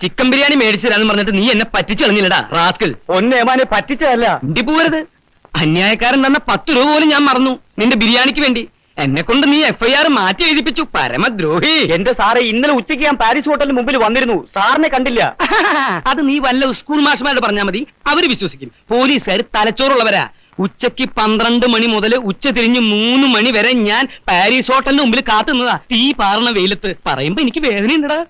Chicken biryani മേടിച്ചതരാന്ന് പറഞ്ഞിട്ട് നീ എന്നെ പറ്റിച്ചെളഞ്ഞില്ലടാ റാസ്കൽ. ഒന്നേമാനെ പറ്റിച്ചതല്ല. ഇണ്ടി പോവരുത് അന്യായക്കാരൻ തന്ന പത്ത് രൂപ പോലും ഞാൻ മറന്നു. നിന്റെ ബിരിയാണിക്ക് വേണ്ടി. എന്നെ കൊണ്ട് നീ എഫ്ഐആർ മാറ്റി എഴുതിപ്പിച്ചു. പരമദ്രോഹി. എന്റെ സാറെ ഇന്നലെ ഉച്ചയ്ക്ക് ഞാൻ പാരീസ് ഹോട്ടലിന് മുമ്പിൽ വന്നിരുന്നു. സാറിനെ കണ്ടില്ല. അത് നീ വല്ല സ്കൂൾ മാഷ്മാരോട് പറഞ്ഞാൽ മതി. അവർ വിശ്വസിക്കും. പോലീസുകാർ തലച്ചോറുള്ളവരാ. ഉച്ചയ്ക്ക് പന്ത്രണ്ട് മണി മുതൽ ഉച്ച തിരിഞ്ഞ് മൂന്ന് മണി വരെ ഞാൻ പാരീസ് ഹോട്ടലിന് മുമ്പിൽ കാത്തുന്നതാ. തീ പാറണ വെയിലത്ത്. പറയുമ്പോ എനിക്ക് വേദനയുണ്ടടാ.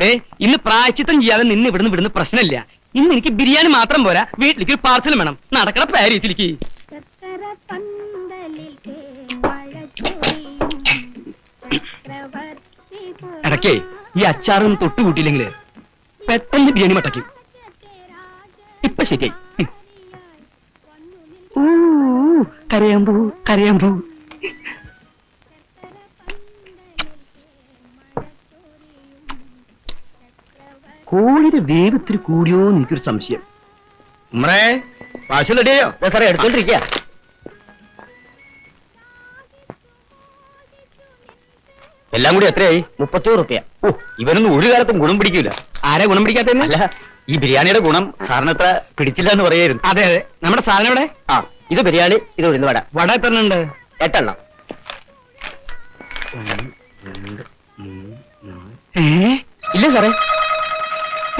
ഡേ ഇന്ന് പ്രായച്ചിത്തം ചെയ്യാതെ നിന്ന് ഇവിടുന്ന് വിടുന്ന പ്രശ്നമില്ല. ഇന്ന് എനിക്ക് ബിരിയാണി മാത്രം പോരാ. വീട്ടിലേക്ക് ഒരു പാർസൽ വേണം. നടക്കണ പാരീസിലേക്ക്. ഇടയ്ക്കേ ഈ അച്ചാറും തൊട്ടുകൂട്ടിയില്ലെങ്കിൽ പെട്ടെന്ന് ബിരിയാണി മട്ടയ്ക്കും ഇപ്പൊ ശരിയായി. കരയാമ്പൂ കരയാമ്പൂ. കോഴിയുടെ വേഗത്തിൽ കൂടിയോ എനിക്കൊരു സംശയം. നമ്മളെ പാഴ്സൽ റെഡിയോ സാറേ എടുത്തോണ്ടിരിക്കുക എല്ലാം കൂടി എത്രയായി? മുപ്പത്തോറ് റുപ്യ. ഓ ഇവനൊന്നും ഒരു കാലത്തും ഗുണം പിടിക്കൂല. ആരെ ഗുണം പിടിക്കാത്തല്ല ഈ ബിരിയാണിയുടെ ഗുണം സാറിന് അത്ര പിടിച്ചില്ല എന്ന് പറയായിരുന്നു. അതെ അതെ. നമ്മുടെ സാധനം ഇവിടെ ആ ഇത് ബിരിയാണി ഇത് ഉഴുന്ന് വട. വട എത്ര ഉണ്ട് എട്ടെണ്ണം ഇല്ല സാറേ.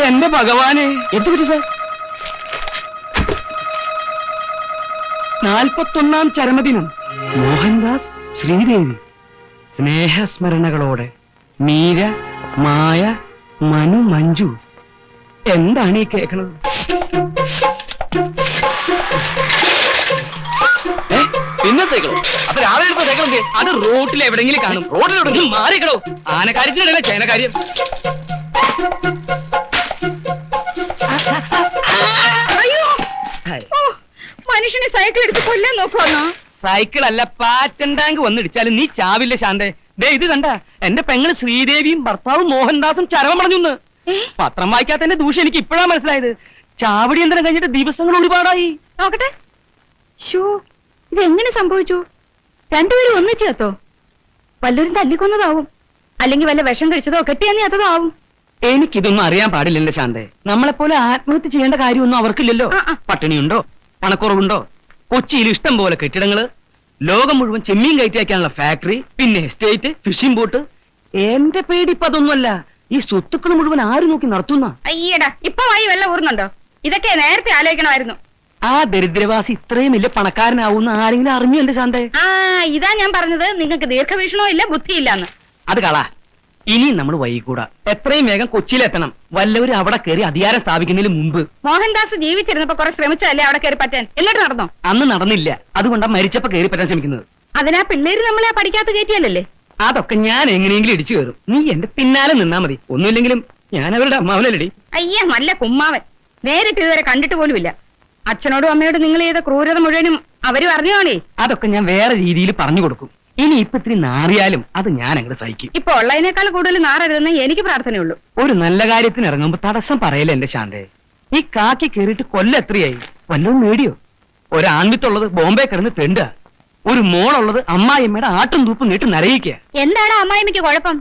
എന്റെ ഭഗവാനെ. എന്ത് പറ്റി സാർ? നാൽപ്പത്തൊന്നാം ചരമദിനം. മോഹൻദാസ് ശ്രീദേവി. സ്നേഹസ്മരണകളോടെ മീര മായ മനു മഞ്ജു. എന്താണ് ഈ കേൾക്കണത്? ഏ? പിന്നെ സൈക്കിളോ. അപ്പൊ രാവിലെ എടുത്ത സൈക്കിൾ എന്ത്? അത് റോട്ടിൽ എവിടെങ്കിലും കാണും. റോഡിൽ എവിടെങ്കിലും മാറിക്കടോ ആനക്കാര്യത്തിനിടയിലെ ചേനക്കാര്യം. മനുഷ്യനെ സൈക്കിൾ എടുത്ത് കൊല്ലാൻ നോക്കുവാന്നോ സൈക്കിൾ അല്ല പാറ്റൻ ടാങ്ക് വന്നിടിച്ചാലും നീ ചാവില്ല ശാന്തേ. ദേ ഇത് കണ്ട എന്റെ പെങ്ങൾ ശ്രീദേവിയും ഭർത്താവും മോഹൻദാസും ചരമം പറഞ്ഞു? പത്രം വായിക്കാത്തതിന്റെ ദൂഷ്യം എനിക്ക് ഇപ്പോഴാ മനസ്സിലായത്. ചാവടി യന്ത്രം കഴിഞ്ഞിട്ട് ദിവസങ്ങൾ ഒരുപാടായി. നോക്കട്ടെ. ഷോ ഇത് എങ്ങനെ സംഭവിച്ചു? രണ്ടുപേരും ഒന്നിച്ചു ചേത്തോ വല്ലവരും തല്ലിക്കൊന്നതാവും. അല്ലെങ്കിൽ വല്ല വിഷം കഴിച്ചതോ കെട്ടിയെന്നേ അതോ ആവും എനിക്കിതൊന്നും അറിയാൻ പാടില്ലല്ലോ ശാന്തെ. നമ്മളെപ്പോലെ ആത്മഹത്യ ചെയ്യേണ്ട കാര്യമൊന്നും അവർക്കില്ലല്ലോ. പട്ടിണിയുണ്ടോ? പണക്കുറവുണ്ടോ? കൊച്ചിയിൽ ഇഷ്ടം പോലെ കെട്ടിടങ്ങൾ. ലോകം മുഴുവൻ ചെമ്മീൻ കയറ്റി അയക്കാനുള്ള ഫാക്ടറി പിന്നെ എസ്റ്റേറ്റ് ഫിഷിംഗ് ബോട്ട് എന്റെ പേടി ഇപ്പൊ അതൊന്നുമല്ല. ഈ സ്വത്തുക്കൾ മുഴുവൻ ആര് നോക്കി നടത്തുന്ന? അയ്യടാ ഇപ്പൊ വഴി വല്ല ഊർന്നുണ്ടോ ഇതൊക്കെ നേരത്തെ ആലോചിക്കണമായിരുന്നു. ആ ദരിദ്രവാസി ഇത്രയും വലിയ പണക്കാരനാവുന്ന ആരെങ്കിലും അറിഞ്ഞു എന്റെ ശാന്തേ? ആ ഇതാ ഞാൻ പറഞ്ഞത്. നിങ്ങൾക്ക് ദീർഘവീക്ഷണോ ഇല്ല ബുദ്ധിയില്ലാന്ന്. അത് കള. ഇനി നമ്മൾ വൈകൂടാ. എത്രയും വേഗം കൊച്ചിയിലെത്തണം. വല്ലവരും അവിടെ കയറി അധികാരം സ്ഥാപിക്കുന്നതിന് മുമ്പ്. മോഹൻദാസ് ജീവിച്ചിരുന്നപ്പോ കുറെ ശ്രമിച്ചല്ലേ അവിടെ കയറി പറ്റാൻ? എന്നിട്ട് നടന്നോ? അന്ന് നടന്നില്ല. അതുകൊണ്ടാ മരിച്ചപ്പോ കയറി പറ്റാൻ ശ്രമിക്കുന്നത്. അതിനാ പിള്ളേര് നമ്മളെ പഠിക്കാത്ത കയറ്റിയല്ലേ അതൊക്കെ ഞാൻ എങ്ങനെയെങ്കിലും ഇടിച്ചു കയറും. നീ എന്റെ പിന്നാലെ നിന്നാ മതി. ഒന്നുമില്ലെങ്കിലും ഞാൻ അവരുടെ അമ്മാവനല്ലടി. അയ്യ നല്ല കുമ്മാവൻ. നേരിട്ട് ഇതുവരെ കണ്ടിട്ട് പോലുമില്ല. അച്ഛനോടും അമ്മയോടും നിങ്ങൾ ചെയ്ത ക്രൂരത മുഴുവനും അവർ പറഞ്ഞോണേ അതൊക്കെ ഞാൻ വേറെ രീതിയിൽ പറഞ്ഞു കൊടുക്കും. ഇനി ഇപ്പൊ ഇത്തിരി നാറിയാലും അത് ഞാൻ അങ്ങോട്ട് സഹിക്കും. ഇപ്പൊ ഉള്ളതിനേക്കാൾ കൂടുതൽ നാറരുതെന്ന് എനിക്ക് പ്രാർത്ഥനയുള്ളൂ. ഒരു നല്ല കാര്യത്തിന് ഇറങ്ങുമ്പോ തടസ്സം പറയല എന്റെ ശാന്തേ. ഈ കാക്കി കയറിയിട്ട് കൊല്ല എത്രയായി? വല്ലതും നേടിയോ ഒരാൺവിത്തുള്ളത് ബോംബെ കിടന്ന് തെണ്ട. ഒരു മോളുള്ളത് അമ്മായിമ്മയുടെ ആട്ടും തൂപ്പും നീട്ട് നരയിക്കുക എന്താണ് അമ്മായിമ്മയ്ക്ക് കുഴപ്പം?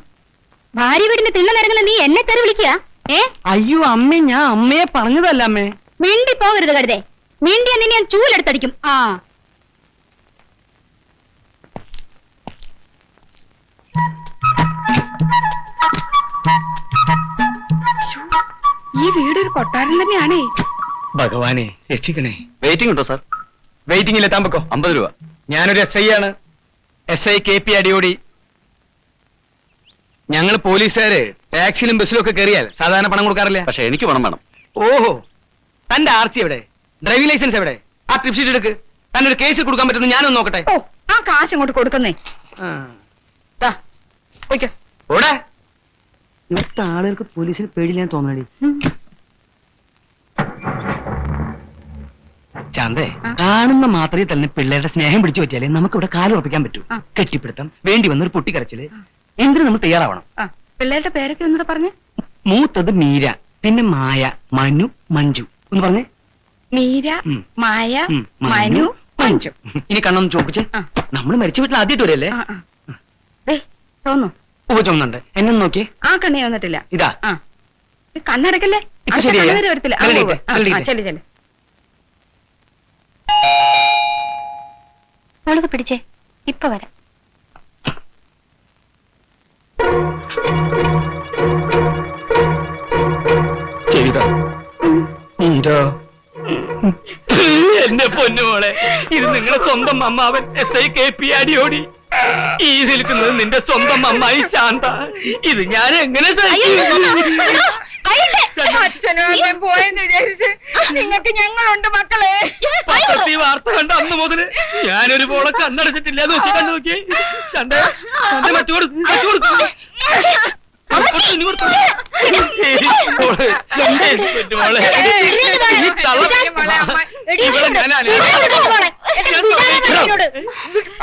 ഭാര്യ വീടിന് തിണ്ണ നിരങ്ങുന്ന നീ എന്നെ തെറി വിളിക്കുക? ഏ? അയ്യോ അമ്മേ ഞാൻ അമ്മയെ പറഞ്ഞതല്ല അമ്മേ. മിണ്ടി പോകരുത് കരുതേ. മിണ്ടിയ നിന്നെ ഞാൻ ചൂലെടുത്തടിക്കും. ആ. ഈ വീട് ഒരു കൊട്ടാരം തന്നെയാണേ. ഭഗവാനെ രക്ഷിക്കണേ. വെയിറ്റിംഗ് ഉണ്ടോ സാർ വെയിറ്റിംഗ് എത്താൻ പൊക്കോ അമ്പത് രൂപ. ഞാനൊരു എസ് ഐ ആണ്. S I K P Adiyodi. ഞങ്ങൾ പോലീസുകാര് ടാക്സിയിലും ബസ്സിലും ഒക്കെ കയറിയാൽ സാധാരണ പണം കൊടുക്കാറില്ല? പക്ഷെ എനിക്ക് പണം വേണം. ഓഹോ. തന്റെ ആർ സി എവിടെ? ഡ്രൈവിംഗ് ലൈസൻസ് എവിടെ? ആ ട്രിപ്പ് ഷീറ്റ് എടുക്ക്. തന്നെ ഒരു കേസ് കൊടുക്കാൻ പറ്റുന്നു ഞാനൊന്ന് നോക്കട്ടെ. ഓ ആ കാശ് അങ്ങോട്ട് കൊടുക്കുന്നേ. ആ. ദാ, പൊയ്ക്കോ. ഓടെ. ഇവിടുത്തെ ആളുകൾക്ക് പോലീസിന് പേടിയില്ലാന്ന് തോന്നണി. ചാന്തേ കാണുന്ന മാത്രമേ തന്നെ പിള്ളേരുടെ സ്നേഹം പിടിച്ചു പറ്റിയാലേ നമുക്ക് ഇവിടെ കാലുറപ്പിക്കാൻ പറ്റൂ. ആ. കെട്ടിപ്പിടുത്തം വേണ്ടി വന്നൊരു പൊട്ടിക്കരച്ചിൽ. എന്തിനു നമ്മൾ തയ്യാറാവണം. പിള്ളേരുടെ പേരൊക്കെ ഒന്നുകൂടെ പറഞ്ഞു. മൂത്തത് മീര പിന്നെ മായ മനു മഞ്ജു. ഒന്ന് പറഞ്ഞേ. മീര മായ മനു മഞ്ജു. ഇനി കണ്ണൊന്ന് ചോദിച്ചേ. നമ്മൾ മരിച്ച വീട്ടിൽ ആദ്യമായിട്ട് വരല്ലേ തോന്നു. ചുമന്നുണ്ട് എന്നെ നോക്കി നോക്കിയേ. ആ കണ്ണി വന്നിട്ടില്ല. ഇതാ. ആ. കണ്ണടക്കല്ലേ? ഇപ്പൊ അടുത്ത ശരിയായോ? കണ്ണുനീര് വരത്തില്ല. ആ, ഉവ്വ്. ആ, ആ, കല്ലടിയിട്ടെ. ചെല്ല് ചെല്ല്. അവളത് പിടിച്ചേ. ഇപ്പൊ വരാം. ചെയ്ത. എന്റെ പൊന്നുമോളെ. ഇത് നിങ്ങളുടെ സ്വന്തം അമ്മാവൻ S I K P Adiyodi ഈ നിൽക്കുന്നത് നിന്റെ സ്വന്തം അമ്മായി ശാന്ത. ഇത് ഞാൻ എങ്ങനെ സഹിക്കും? അച്ഛനും അമ്മയും പോയെന്ന് വിചാരിച്ച് നിങ്ങൾക്ക് ഞങ്ങളുണ്ട് മക്കളെ. പത്രത്തിൽ ഈ വാർത്ത കണ്ട അന്ന് മുതൽ ഞാനൊരു പോളെ കണ്ണടച്ചിട്ടില്ല. നോക്കി കണ്ണു നോക്കി. ചണ്ട മറ്റു മറ്റു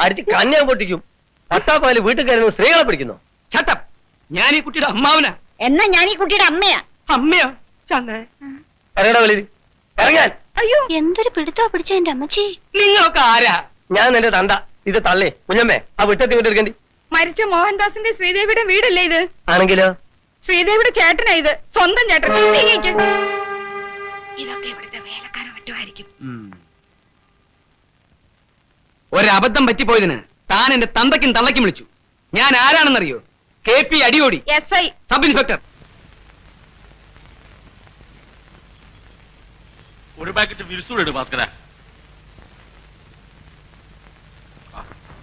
അടിച്ച് കന്യാൻ പൊട്ടിക്കും. പട്ടാപ്പാൽ വീട്ടിൽ കയറുന്ന സ്ത്രീകളെ പിടിക്കുന്നു. ചട്ടം ഞാൻ ഈ കുട്ടിയുടെ അമ്മാവനാ. എന്നാ ഞാൻ ഈ കുട്ടിയുടെ അമ്മയാ? അമ്മയോ? ചണ്ടേ ഇറങ്ങടാ വെളിയിൽ ഇറങ്ങാൻ അയ്യോ. എന്തൊരു പിടുത്തോ പിടിച്ച എന്റെ അമ്മച്ചി? നിങ്ങളൊക്കെ ആരാ? ഞാൻ നിന്റെ തണ്ട ഇത് തള്ളേ. കുഞ്ഞമ്മേ ആ വിട്ടത്തി വിട്ടെടുക്കണ്ടി മരിച്ച മോഹൻദാസിന്റെ ശ്രീദേവിയുടെ വീടല്ലേ ഇത്? ആണെങ്കിലോ? ശ്രീദേവിയുടെ ചേട്ടനാ ഇത്. സ്വന്തം ചേട്ടൻ. നീങ്ങിക്ക്. ഇതൊക്കെ ഇവിടുത്തെ വേലക്കാരൻ മറ്റുമായിരിക്കും. ഒരബദ്ധം പറ്റിപ്പോയതിന് താൻ എന്റെ തന്തയ്ക്കും തള്ളയ്ക്കും വിളിച്ചു. ഞാൻ ആരാണെന്നറിയോ? K P Adiyodi. S I. Sub inspector. ഒരു പാക്കറ്റ് വിരിസൂടെ ഭാസ്കര.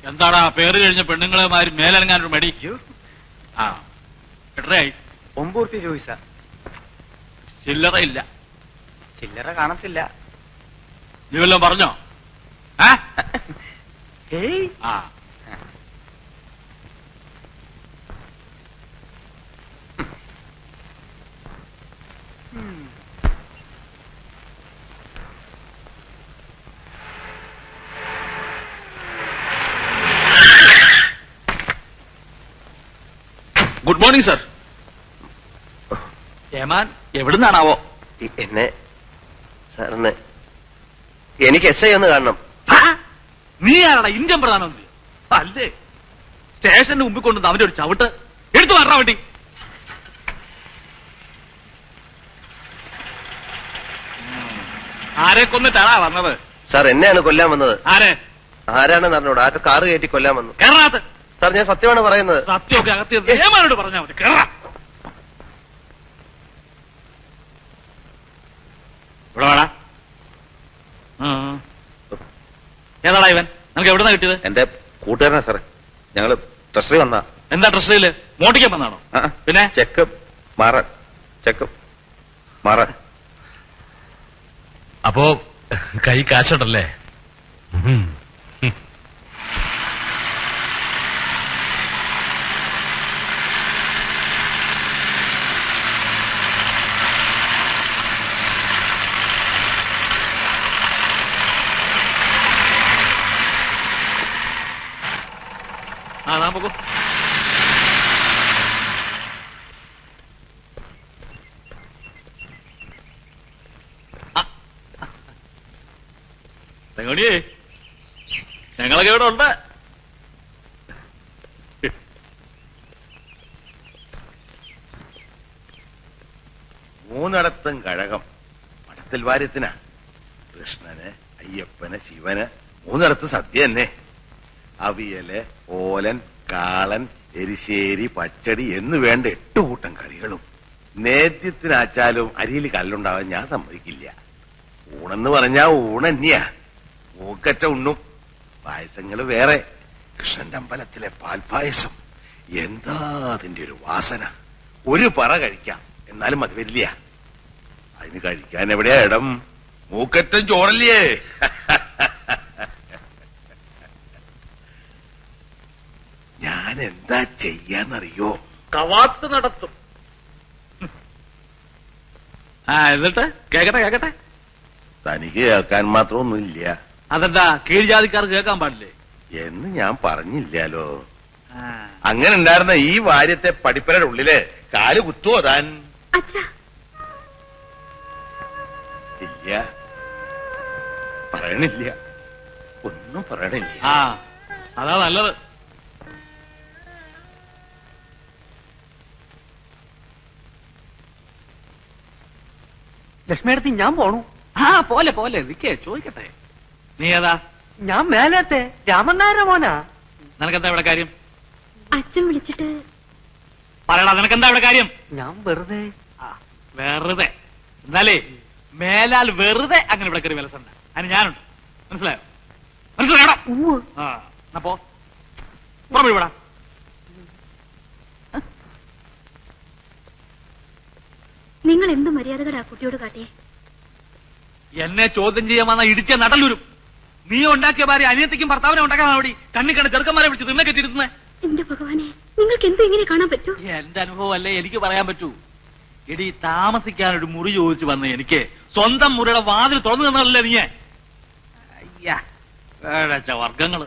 എന്താടാ പേര് കഴിഞ്ഞ പെണ്ണുങ്ങളെ മാതിരി മേലനങ്ങാൻ ഒരു മടി? ആ എത്രയായി? ഒമ്പൂർത്തി രൂപ ചില്ലറ ഇല്ല. ചില്ലറ കാണത്തില്ല. നീ വല്ലതും പറഞ്ഞോ? ഏ? ആ. Good morning sir. ഏമാൻ എവിടുന്നാണാവോ? എന്നെ സാറിന് എനിക്ക് എസ് ഐ ഒന്ന് കാണണം. നീ ആരാടാ? ഇന്ത്യൻ പ്രധാനമന്ത്രി? അല്ലേ? സ്റ്റേഷന്റെ മുമ്പിൽ കൊണ്ടുവന്ന് അവന്റെ ഒരു ചവിട്ട്. എടുത്തു മാറാൻ വേണ്ടി ആരെ കൊന്നിട്ടാടാ വന്നത്? സാർ എന്നെയാണ് കൊല്ലാൻ വന്നത്. ആരെ? ആരാണെന്ന് അറിഞ്ഞോട്. ആ കാറ് കയറ്റി കൊല്ലാൻ വന്നു. കേരളത്ത് സാർ ഞാൻ സത്യമാണ് പറയുന്നത്. സത്യമൊക്കെ അകത്തിയത് ഏമാനോട് പറഞ്ഞാൽ മതി. കേരള ഇവിടെ വാടാ. ഏതാടാ ഇവൻ? നിനക്ക് എവിടുന്ന കിട്ടിയത്? എന്റെ കൂട്ടുകാരനാ സാറേ. ഞങ്ങൾ ട്രഷറി വന്നാ. എന്താ ട്രഷറിയിൽ മോട്ടിക്കാൻ വന്നാണോ? പിന്നെ? ചെക്ക് മാറാൻ. ചെക്ക് മാറാൻ. അപ്പോ കൈ കാശുണ്ടല്ലേ. ആ താൻ തെങ്ങണിയേ ഞങ്ങളൊക്കെ ഇവിടെ ഉണ്ട്. മൂന്നിടത്തും കഴകം. മഠത്തിൽ വാര്യത്തിനാ. കൃഷ്ണന് അയ്യപ്പന് ശിവന് മൂന്നിടത്ത് സദ്യ തന്നെ. അവിയൽ ഓലൻ കാളൻ എരിശ്ശേരി പച്ചടി എന്ന് വേണ്ട എട്ട് കൂട്ടം കറികളും നേദ്യത്തിനാച്ചാലും അരിയിൽ കല്ലുണ്ടാവാൻ ഞാൻ സമ്മതിക്കില്ല. ഊണെന്ന് പറഞ്ഞാ ഊണന്നെയാ. മൂക്കറ്റ ഉണ്ണും. പായസങ്ങൾ വേറെ. കൃഷ്ണന്റെ അമ്പലത്തിലെ പാൽപായസം. എന്താ അതിന്റെ ഒരു വാസന? ഒരു പറ കഴിക്കാം. എന്നാലും അത് വരില്ല അതിന് കഴിക്കാൻ എവിടെയാ ഇടം? മൂക്കറ്റം ചോറല്ലേ? ഞാൻ എന്താ ചെയ്യാന്നറിയോ? കവാത്ത് നടത്തും. ആ എന്നിട്ട്? കേക്കട്ടെ കേക്കട്ടെ. തനിക്ക് കേൾക്കാൻ മാത്രമൊന്നുമില്ല. അതെന്താ കീഴ്ജാതിക്കാർ കേൾക്കാൻ പാടില്ലേ? എന്ന് ഞാൻ പറഞ്ഞില്ലാലോ. ആ. അങ്ങനെ ഉണ്ടായിരുന്ന ഈ വാര്യത്തെ പഠിപ്പരുടെ ഉള്ളിൽ കാൽ കുത്തുവോ താൻ? ഇല്ല. പറയണില്ല. ഒന്നും പറയണില്ല. ആ അതാ നല്ലത്. ലക്ഷ്മിയടുത്ത് ഞാൻ പോണു. ആ പോലെ പോലെ. നിക്കേ ചോദിക്കട്ടെ. നീ ഏതാ? ഞാൻ മേലത്തെ. രാമനാരായ മോനാ? നിനക്കെന്താ ഇവിടെ കാര്യം? അച്ഛൻ വിളിച്ചിട്ട് പറയടാ നിനക്കെന്താ ഇവിടെ കാര്യം? ഞാൻ വെറുതെ. ആ, വെറുതെ. എന്നാലേ മേലാൽ വെറുതെ അങ്ങനെ ഇവിടെ കയറി വിലസണ്ട. അതിന് ഞാനുണ്ട്. മനസ്സിലായോ? മനസ്സിലായോടാ ആ എന്നാ പോ. പുറമെ വിടാ നിങ്ങൾ എന്ത് മര്യാദകളാ കുട്ടിയോട് കാട്ടിയേ? എന്നെ ചോദ്യം ചെയ്യാൻ വന്ന ഇടിച്ച നടലൂരും നീ ഉണ്ടാക്കിയ ഭാര്യ അനിയത്തിക്കും ഭർത്താവിനെ ഉണ്ടാക്കാൻ അവിടെ കണ്ണി കണ്ട് ചെറുക്കന്മാരെ വിളിച്ച് തിന്നെ കെട്ടിയിരുന്നേ എന്റെ ഭഗവാനെ നിങ്ങൾക്ക് എന്ത് ഇങ്ങനെ കാണാൻ പറ്റൂ? എന്റെ അനുഭവം അല്ലേ എനിക്ക് പറയാൻ പറ്റൂ? എടി താമസിക്കാൻ ഒരു മുറി ചോദിച്ചു വന്ന എനിക്ക്. സ്വന്തം മുറിയുടെ വാതിൽ തുറന്നു തന്നല്ലേ നീ അയ്യാ വേഴച്ച വർഗങ്ങൾ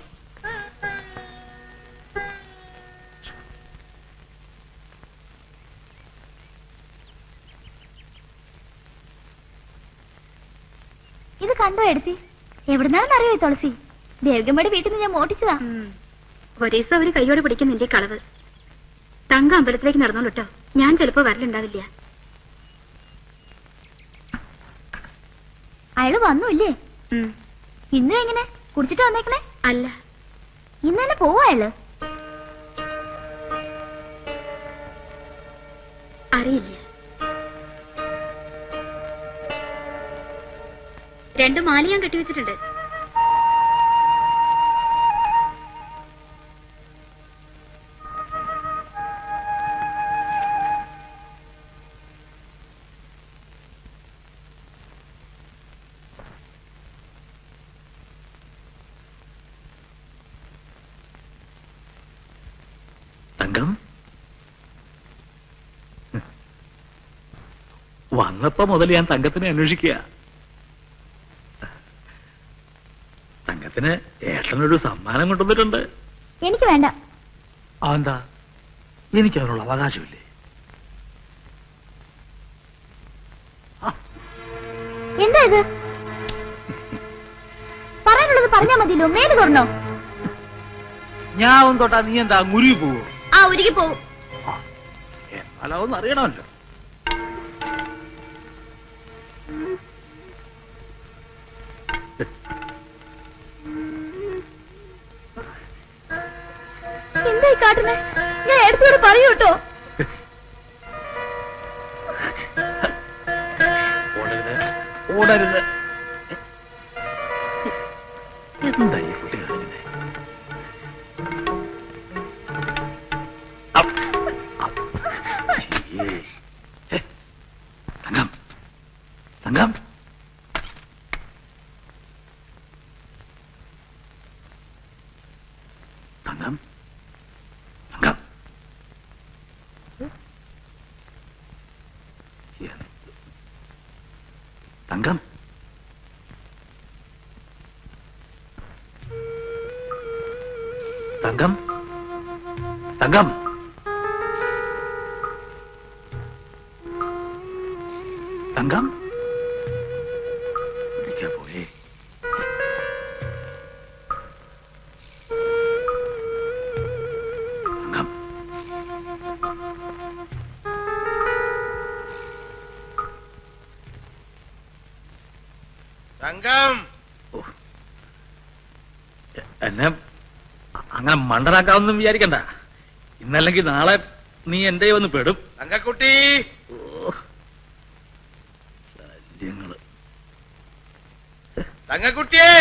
ഇത് കണ്ടോ എടുത്തി? എവിടുന്നാണെന്ന് അറിയോ തുളസി? ദേവികമ്മയുടെ വീട്ടിൽ നിന്ന് ഞാൻ മോട്ടിച്ചതാ ഒരേ ദിവസം അവർ കൈയോടെ പിടിക്കുന്ന നിന്റെ കളവ്. തങ്ക അമ്പലത്തിലേക്ക് നടന്നോളൂ കേട്ടോ ഞാൻ ചിലപ്പോ വരലുണ്ടാവില്ല. അയാൾ വന്നുല്ലേ. ഇന്നും എങ്ങനെ? കുടിച്ചിട്ട് വന്നേക്കണേ? അല്ല. ഇന്ന് തന്നെ പോവാ അയാൾ. അറിയില്ല. രണ്ടു മാല ഞാൻ കെട്ടിവെച്ചിട്ടുണ്ട്. വന്നപ്പോ മുതൽ ഞാൻ തങ്കത്തിനെ അന്വേഷിക്കുക തങ്കത്തിന് ഏട്ടനൊരു സമ്മാനം കൊണ്ടുവന്നിട്ടുണ്ട്. എനിക്ക് വേണ്ട. അതെന്താ? എനിക്ക് അതിനുള്ള അവകാശമില്ലേ എന്താ ഇത്? പറയാനുള്ളത് പറഞ്ഞാ മതിയല്ലോ. മേൽ തുറന്നോ? ഞാൻ തൊട്ടാ നീ എന്താ മുരുകി പോവോ? ആ ഉരുകി പോവും. എന്നാലതൊന്നും അറിയണമല്ലോ കാട്ടുന്നേ? ഞാൻ എടുത്തോട് പറയൂ കേട്ടോ. ഓടരുത്. തങ്കം. ഈ തങ്കം തങ്കം തങ്കം അങ്ങനെ മണ്ടനാക്കാവെന്നും വിചാരിക്കണ്ട. ഇന്നല്ലെങ്കിൽ നാളെ നീ എന്റെ വന്ന് പെടും. തങ്കക്കുട്ടി ശല്യങ്ങൾ. തങ്ങക്കുട്ടിയേ